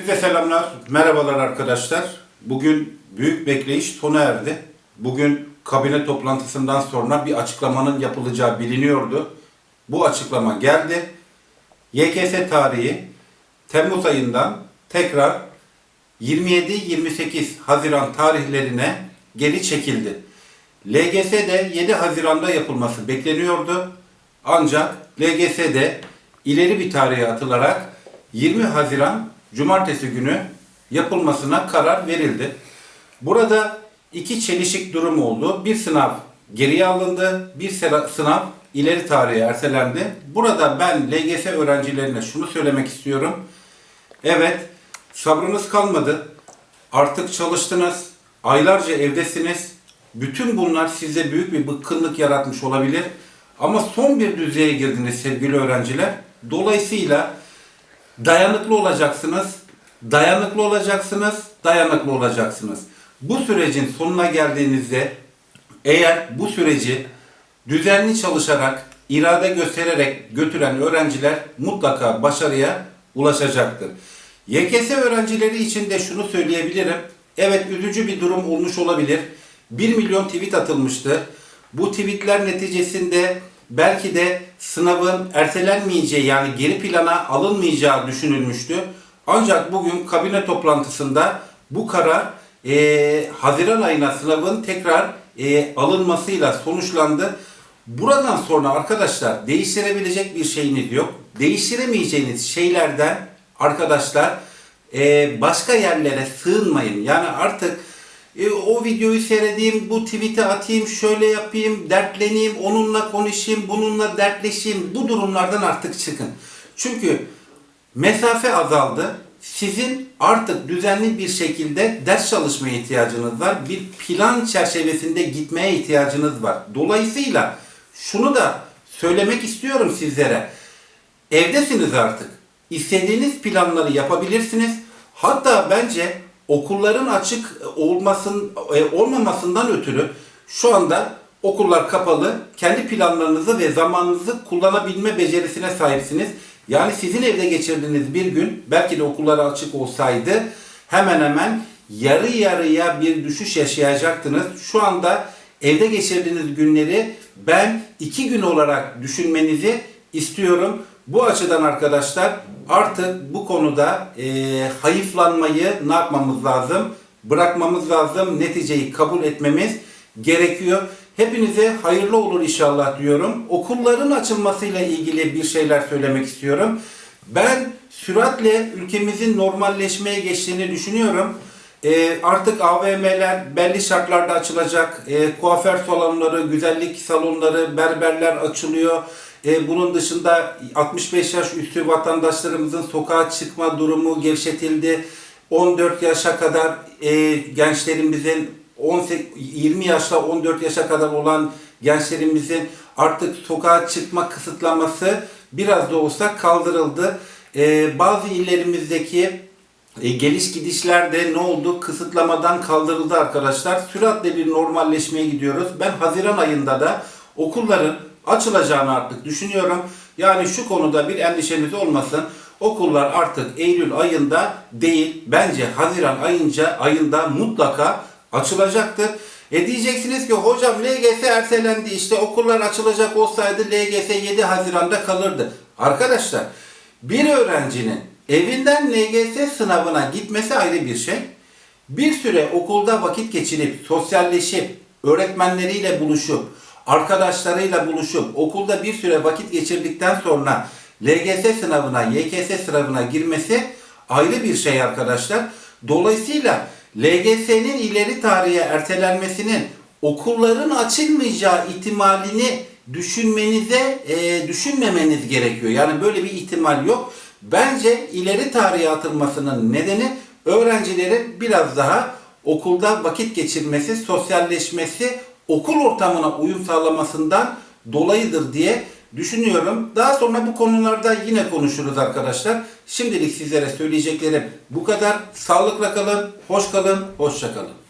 Hepinize selamlar, merhabalar arkadaşlar. Bugün büyük bekleyiş sona erdi. Bugün kabine toplantısından sonra bir açıklamanın yapılacağı biliniyordu. Bu açıklama geldi. YKS tarihi Temmuz ayından tekrar 27-28 Haziran tarihlerine geri çekildi. LGS'de 7 Haziran'da yapılması bekleniyordu. Ancak LGS'de ileri bir tarihe atılarak 20 Haziran Cumartesi günü yapılmasına karar verildi. Burada iki çelişik durum oldu. Bir sınav geriye alındı, bir sınav ileri tarihe ertelendi. Burada ben LGS öğrencilerine şunu söylemek istiyorum. Evet, sabrınız kalmadı. Artık çalıştınız, aylarca evdesiniz. Bütün bunlar size büyük bir bıkkınlık yaratmış olabilir. Ama son bir düzeye girdiniz sevgili öğrenciler. Dolayısıyla dayanıklı olacaksınız, dayanıklı olacaksınız, dayanıklı olacaksınız. Bu sürecin sonuna geldiğinizde eğer bu süreci düzenli çalışarak, irade göstererek götüren öğrenciler mutlaka başarıya ulaşacaktır. YKS öğrencileri için de şunu söyleyebilirim. Evet üzücü bir durum olmuş olabilir. 1 milyon tweet atılmıştı. Bu tweetler neticesinde belki de sınavın ertelenmeyeceği yani geri plana alınmayacağı düşünülmüştü. Ancak bugün kabine toplantısında bu karar eee, Haziran ayına sınavın tekrar eee, alınmasıyla sonuçlandı. Buradan sonra arkadaşlar değiştirebilecek bir şeyiniz yok. Değiştiremeyeceğiniz şeylerden arkadaşlar eee, başka yerlere sığınmayın. Yani artık e, o videoyu seyredeyim, bu tweet'i atayım, şöyle yapayım, dertleneyim, onunla konuşayım, bununla dertleşeyim. Bu durumlardan artık çıkın. Çünkü mesafe azaldı. Sizin artık düzenli bir şekilde ders çalışmaya ihtiyacınız var. Bir plan çerçevesinde gitmeye ihtiyacınız var. Dolayısıyla şunu da söylemek istiyorum sizlere. Evdesiniz artık. İstediğiniz planları yapabilirsiniz. Hatta bence okulların açık olmasın e, olmamasından ötürü şu anda okullar kapalı. Kendi planlarınızı ve zamanınızı kullanabilme becerisine sahipsiniz. Yani sizin evde geçirdiğiniz bir gün belki de okullar açık olsaydı hemen hemen yarı yarıya bir düşüş yaşayacaktınız. Şu anda evde geçirdiğiniz günleri ben iki gün olarak düşünmenizi istiyorum. Bu açıdan arkadaşlar artık bu konuda e, hayıflanmayı ne yapmamız lazım? Bırakmamız lazım. Neticeyi kabul etmemiz gerekiyor. Hepinize hayırlı olur inşallah diyorum. Okulların açılmasıyla ilgili bir şeyler söylemek istiyorum. Ben süratle ülkemizin normalleşmeye geçtiğini düşünüyorum. E, artık AVM'ler belli şartlarda açılacak. E, kuaför salonları, güzellik salonları, berberler açılıyor. E, bunun dışında 65 yaş üstü vatandaşlarımızın sokağa çıkma durumu gevşetildi. 14 yaşa kadar e, gençlerimizin 18, 20 yaşla 14 yaşa kadar olan gençlerimizin artık sokağa çıkma kısıtlaması biraz da olsa kaldırıldı. E, bazı illerimizdeki e, geliş gidişlerde ne oldu? Kısıtlamadan kaldırıldı arkadaşlar. Süratle bir normalleşmeye gidiyoruz. Ben Haziran ayında da okulların açılacağını artık düşünüyorum. Yani şu konuda bir endişeniz olmasın. Okullar artık Eylül ayında değil, bence Haziran ayınca ayında mutlaka açılacaktır. E diyeceksiniz ki hocam LGS ertelendi işte okullar açılacak olsaydı LGS 7 Haziran'da kalırdı. Arkadaşlar bir öğrencinin evinden LGS sınavına gitmesi ayrı bir şey. Bir süre okulda vakit geçirip, sosyalleşip, öğretmenleriyle buluşup, arkadaşlarıyla buluşup, okulda bir süre vakit geçirdikten sonra LGS sınavına, YKS sınavına girmesi ayrı bir şey arkadaşlar. Dolayısıyla LGS'nin ileri tarihe ertelenmesinin okulların açılmayacağı ihtimalini düşünmenize, e, düşünmemeniz gerekiyor. Yani böyle bir ihtimal yok. Bence ileri tarihe atılmasının nedeni öğrencilerin biraz daha okulda vakit geçirmesi, sosyalleşmesi, okul ortamına uyum sağlamasından dolayıdır diye düşünüyorum. Daha sonra bu konularda yine konuşuruz arkadaşlar. Şimdilik sizlere söyleyeceklerim bu kadar. Sağlıkla kalın, hoş kalın, hoşça kalın.